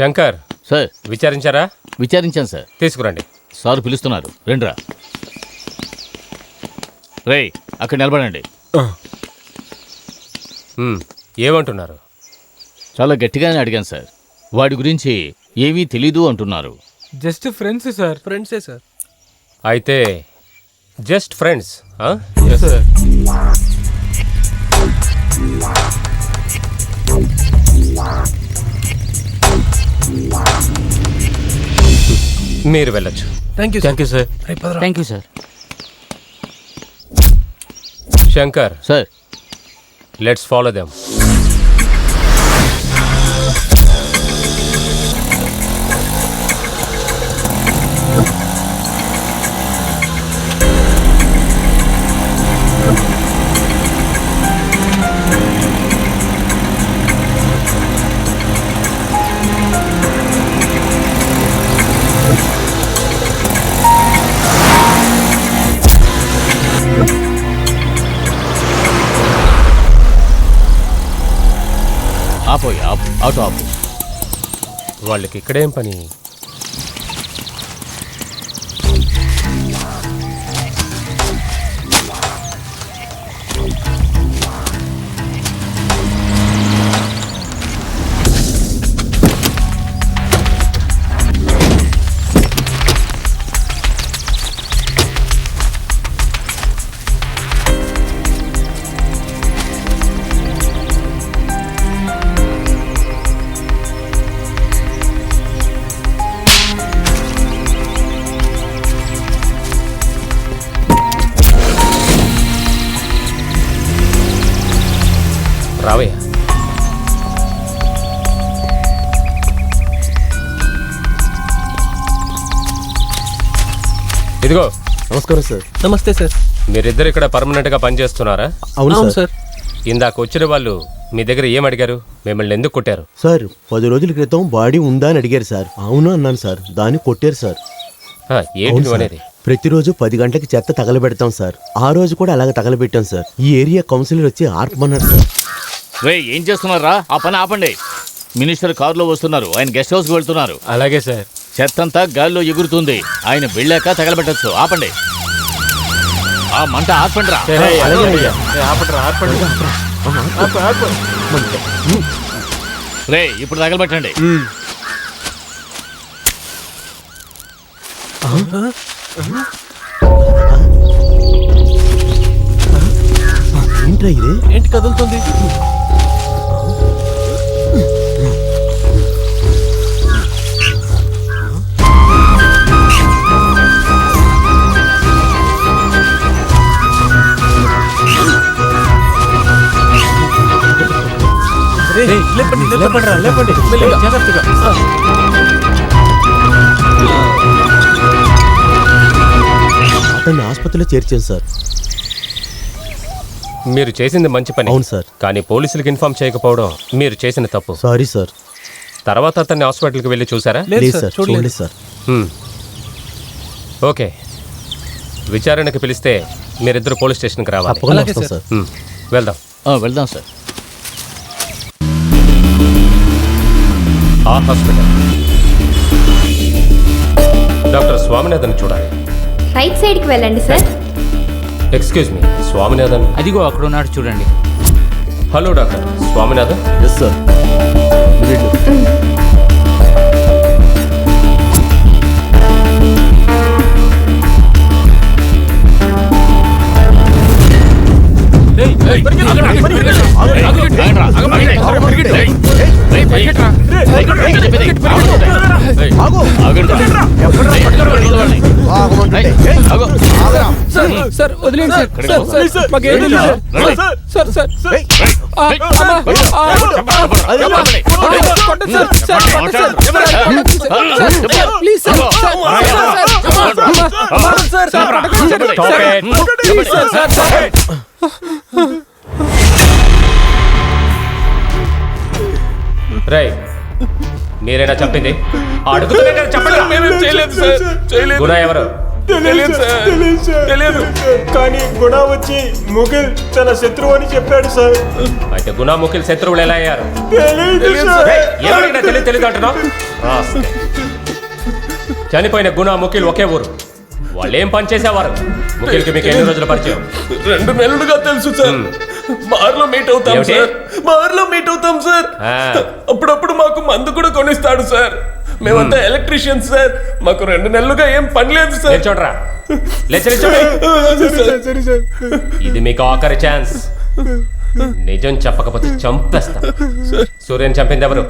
Shankar sir. విచారించారా? విచారించాను sir. తీసుకురండి. సార్ పిలుస్తున్నారు. రండ్రా. రేయ్ అక్కడ నిలబడండి. ఏమంటున్నారు? చాలా గట్టిగానే అడిగాను సార్. వాడి గురించి ఏమీ తెలీదు అంటున్నారు. Just friends sir. ఫ్రెండ్సే సార్. అయితే జస్ట్ ఫ్రెండ్స్ సార్. మీరు వెళ్ళొచ్చు. Thank you thank you sir thank you sir Shankar. Sir let's follow them out of వాళ్ళకి ఇక్కడేం పని? ఇదిగో. నమస్కారం సార్. నమస్తే సార్. మీరిద్దరు ఇక్కడ పర్మనెంట్గా పనిచేస్తున్నారా? అవును అవును సార్. ఇందాక వచ్చిన వాళ్ళు మీ దగ్గర ఏం అడిగారు? మిమ్మల్ని ఎందుకు కొట్టారు? సార్ పది రోజుల క్రితం బాడీ ఉందా అని అడిగారు సార్. అవును అన్నాను సార్. దాన్ని కొట్టారు సార్. ఆ, ఏంటి నువ్వు. అనేది? ప్రతిరోజు పది గంటలకి చెత్త తగలబెడతాం సార్. ఆ రోజు కూడా అలాగే తగలబెట్టాం సార్. ఈ ఏరియా కౌన్సిలర్ వచ్చి ఆర్పమన్నారు సార్. ఏం చేస్తున్నారా? ఆ పని ఆపండి. మినిస్టర్ కారులో వస్తున్నారు. ఆయన గెస్ట్ హౌస్కి వెళ్తున్నారు. అలాగే సార్. చెత్తంతా గాల్లో ఎగురుతుంది. ఆయన వెళ్ళాక తగలబెట్టచ్చు. ఆపండి. ఆ మంట ఆర్పండి రా రే ఇప్పుడు తగలబెట్టండి. ఏంట్రా ఇది? ఏంటి కదులుతుంది? లేపండి లేపండి రా లేపండి. జాగ్రత్తగా. ఆ. అతన్ని ఆసుపత్రిలో చేర్చాను సార్. మీరు చేసింది మంచి పని. అవును సార్. కానీ పోలీసులకు ఇన్ఫార్మ్ చేయకపోవడం మీరు చేసిన తప్పు. Sorry sir. తర్వాత అతన్ని హాస్పిటల్కి వెళ్ళి చూసారా? లేదు సార్. సార్. చూడలేదు. చూడలేదు సార్. హ్మ్. ఓకే. విచారణకి పిలిస్తే మీరిద్దరు పోలీస్ స్టేషన్కి రావాలి. తప్పకుండా అలాగే వస్తాం సార్. సార్. హ్మ్. వెళ్దాం. ఆ, వెళ్దాం సార్. ఆ హాస్పిటల్ డాక్టర్ స్వామినాథన్ చూడాలి. రైట్ సైడ్కి వెళ్ళండి సార్. Excuse me Swaminathan. అదిగో అక్కడ ఉన్నాడు చూడండి. Hello doctor. Swaminathan. Yes sir sir వదిలేండి సార్ మాకేం sir sir please sir sir sir అమ్మా, మీరేనా చెప్పింది? అడుగుతున్నా చెప్పండి. మేమేం చేయలేదు సార్. చేయలేదు. గుణ ఎవరు? తెలియదు సార్. తెలియదు కానీ గుణ వచ్చి ముగిల్ తన శత్రువు అని చెప్పాడు సార్. అయితే గుణ ముఖిల్ శత్రువులు ఎలా అయ్యారు? తెలియదు అంటున్నావు. చనిపోయిన గుణ ముఖిల్ ఒకే ఊరు. వాళ్ళు ఏం పని చేసేవారు? ముఖిల్కి మీకు ఎన్ని రోజుల పరిచయం? రెండు నెలలుగా తెలుసు సార్. బార్లో మీట్ అవుతాం ఏమిటి? సార్ బార్లో మీట్ అవుతాం సార్ ఆ. అప్పుడప్పుడు మాకు మందు కూడా కొనిస్తాడు సార్ మేమంతా ఎలక్ట్రీషియన్స్ సార్ మాకు రెండు నెలలుగా ఏం పని లేదు సార్ చూడరా లేచి. ఇది మీకు ఆఖరి ఛాన్స్ నిజం చెప్పకపోతే చంపేస్తా. సూర్యని చంపింది ఎవరు?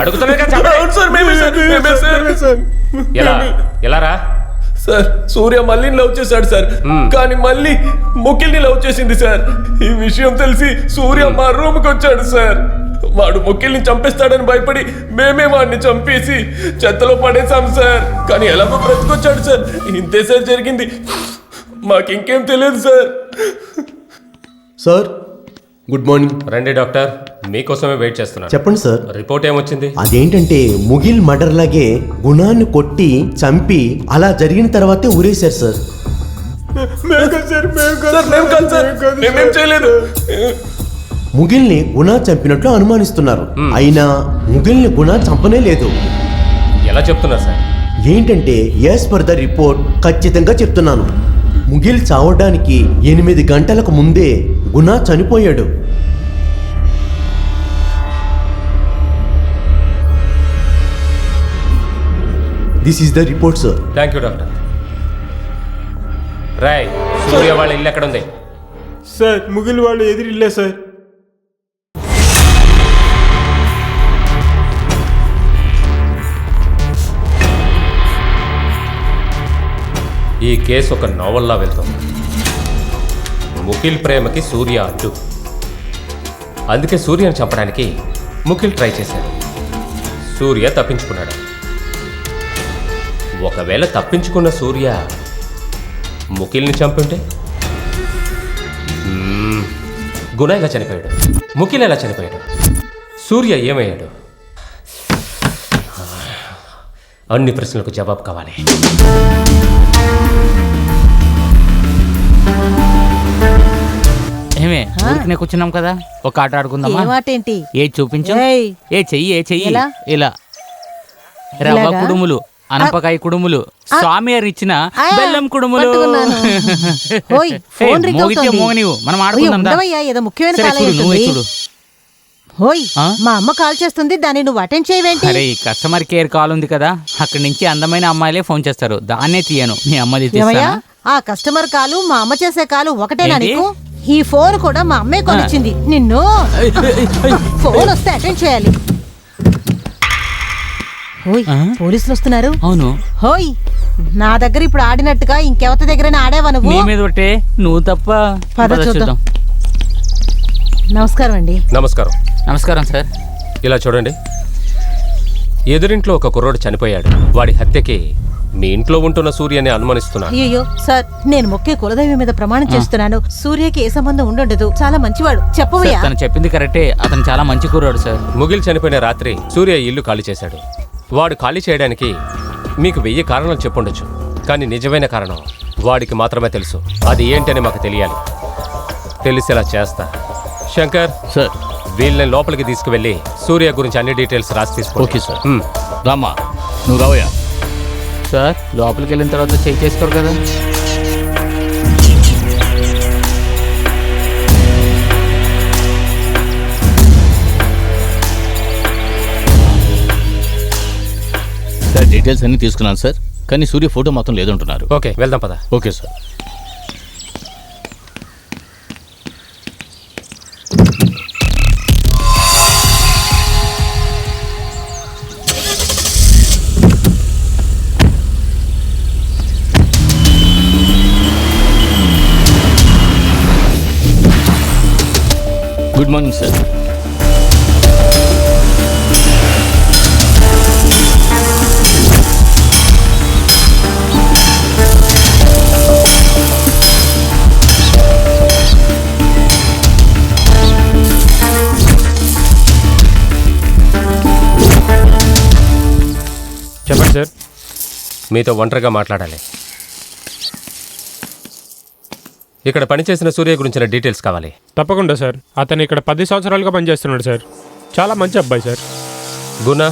అడుగుతున్నారు కదా చెప్పండి. అవును సార్ మేమే సార్ మేమే సార్ ఎలా? ఎలా రా? సార్ సూర్య మళ్ళీ లవ్ చేశాడు సార్. కానీ మళ్ళీ ముకిల్ని లవ్ చేసింది సార్. ఈ విషయం తెలిసి సూర్య మా రూమ్కి వచ్చాడు సార్. వాడు ముకిల్ని చంపేస్తాడని భయపడి మేమే వాడిని చంపేసి చెత్తలో పడేశాం సార్. కానీ ఎలాగో బ్రతికొచ్చాడు సార్? ఇంతే సార్ జరిగింది. మాకు ఇంకేం తెలియదు సార్. సార్ గుడ్ మార్నింగ్ రండి డాక్టర్. మీకోసమే వెయిట్ చేస్తున్నాను. చెప్పండి సార్. రిపోర్ట్ ఏమొచ్చింది? అదేంటంటే ముగిల్ మర్డర్ లాగే గుణాన్ని కొట్టి చంపి అలా జరిగిన తర్వాతే ఊరేశారు సార్. ముగిల్ని గుణ చంపినట్లు అనుమానిస్తున్నారు. అయినా ముగిల్ని గుణ చంపనే లేదు. ఎలా చెప్తున్నారు సార్? ఏంటంటే యాజ్ పర్ ద రిపోర్ట్ ఖచ్చితంగా చెప్తున్నాను. ముగిల్ చావడానికి ఎనిమిది గంటలకు ముందే గుణ చనిపోయాడు. This is the report sir thank you doctor Roy Surya వాళ్ళ ఇల్లు ఎక్కడ ఉంది సార్ ముగిల్ వాళ్ళు ఎదిరిల్లే సార్ ఈ కేసు ఒక నోవల్లా వెళ్తుంది. ముఖిల్ ప్రేమకి సూర్య అడ్డు. అందుకే సూర్యను చంపడానికి ముఖిల్ ట్రై చేశాడు. సూర్య తప్పించుకున్నాడు. ఒకవేళ తప్పించుకున్న సూర్య ముఖిల్ని చంపుంటే? గుణ ఎలా చనిపోయాడు. ముఖిల్ ఎలా చనిపోయాడు? సూర్య ఏమయ్యాడు? అన్ని ప్రశ్నలకు జవాబు కావాలి. ఏమే ఊరికనే కూర్చున్నాం కదా ఒక ఆట ఆడుకుందామా ఏమాటేంటి ఏ చూపించు. ఏ చెయ్యి ఏ చెయ్యి? ఇలా రవ్వ ఇలాగా? కుడుములు అనపకాయ కుడుములు స్వామి గారు ఇచ్చిన ఆ, బెల్లం కుడుములు పట్టుకున్నాను. ఓయ్ ఫోన్ ఏయ్, రింగ్ మోగితే అవుతోంది. మోగ నీవు మనం ఓయ్, ఆడుకుందాం దా. ఉండవయ్యా ఏదో ముఖ్యమైన సరే కాల్ చూడు నువ్వే అవుతుంది. చూడు హోయ్? మా అమ్మ కాల్ చేస్తుంది దాన్ని నువ్వు అటెండ్ చేయవేంటి? అరే కస్టమర్ కేర్ కాల్ ఉంది కదా అక్కడి నుంచి అందమైన అమ్మాయిలే ఫోన్ చేస్తారు. దాన్నే తీయను మీ అమ్మది ఆ కస్టమర్ కాలు మా అమ్మ చేసే కాలు ఒకటేనా? నీకు? ఈ ఫోన్ కూడా మా అమ్మే కొనిచ్చింది. నిన్ను? ఫోన్ వస్తే అటెండ్ చేయాలి. హోయ్? పోలీసులు వస్తున్నారు. అవును. హోయ్ నా దగ్గర ఇప్పుడు ఆడినట్టుగా ఇంకెవరి దగ్గరైనా ఆడేవా నువ్వు? నువ్వు తప్ప చూద్దాం. నమస్కారం అండి. నమస్కారం. నమస్కారం సార్. ఇలా చూడండి. ఎదురింట్లో ఒక కుర్రోడు చనిపోయాడు. వాడి హత్యకి మీ ఇంట్లో ఉంటున్న సూర్యని అనుమానిస్తున్నాను అయ్యో సార్ నేను మొక్కే కులదైవం మీద ప్రమాణం చేస్తున్నాను. సూర్యకి ఏ సంబంధం ఉండదు. చాలా మంచివాడు. చెప్పవయ్యా. తను చెప్పింది కరెక్టే. అతను చాలా మంచి కూరాడు సార్. ముగిల్ చనిపోయిన రాత్రి సూర్య ఇల్లు ఖాళీ చేశాడు. వాడు ఖాళీ చేయడానికి మీకు వెయ్యి కారణాలు చెప్పుండొచ్చు. కానీ నిజమైన కారణం వాడికి మాత్రమే తెలుసు. అది ఏంటని మాకు తెలియాలి. తెలిసేలా చేస్తా. శంకర్ సార్. వీళ్ళని లోపలికి తీసుకువెళ్ళి సూర్య గురించి అన్ని డీటెయిల్స్ రాసి తీసుకో. Okay sir. రామ్మా నువ్వు రావయ్యా. సార్ లోపలికి వెళ్ళిన తర్వాత చెక్ చేసుకోరు కదా. సార్ డీటెయిల్స్ అన్ని తీసుకున్నాను సార్. కానీ సూర్య ఫోటో మాత్రం లేదంటున్నారు. ఓకే వెళ్దాం పద. Okay sir. Good morning sir చెప్పండి సార్ మీతో ఒంటరిగా మాట్లాడాలి. ఇక్కడ పనిచేసిన సూర్య గురించిన డీటెయిల్స్ కావాలి. తప్పకుండా సార్. అతను ఇక్కడ పది సంవత్సరాలుగా పనిచేస్తున్నాడు సార్. చాలా మంచి అబ్బాయి సార్. గుణ?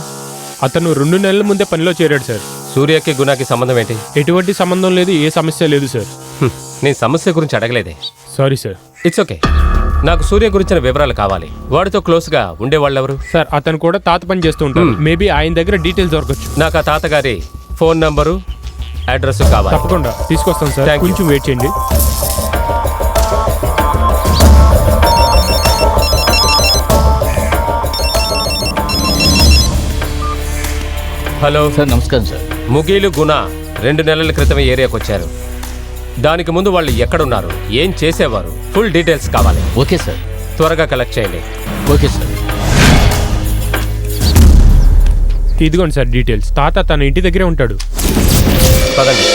అతను రెండు నెలల ముందే పనిలో చేరాడు సార్. సూర్యకి గుణకి సంబంధం ఏంటి? ఎటువంటి సంబంధం లేదు ఏ సమస్య లేదు సార్. హ్మ్, నేను సమస్య గురించి అడగలేదే. Sorry sir. ఇట్స్ ఓకే నాకు సూర్య గురించిన వివరాలు కావాలి. వాడితో క్లోజ్గా ఉండేవాళ్ళెవరు? సార్ అతను కూడా తాత పని చేస్తూ ఉంటారు మేబీ ఆయన దగ్గర డీటెయిల్స్ దొరకచ్చు. నాకు ఆ తాతగారి ఫోన్ నంబరు అడ్రస్ కావాలి. తప్పకుండా. తీసుకొస్తాం సార్. Thank you. కొంచెం వెయిట్ చేయండి. హలో. సార్ నమస్కారం సార్. ముగీలు గుణ రెండు నెలల క్రితం ఏరియాకి వచ్చారు దానికి ముందు వాళ్ళు ఎక్కడున్నారు ఏం చేసేవారు ఫుల్ డీటెయిల్స్ కావాలి. Okay sir. త్వరగా కలెక్ట్ చేయండి. Okay sir. ఇదిగోండి సార్ డీటెయిల్స్. తాత తన ఇంటి దగ్గరే ఉంటాడు. పదండి.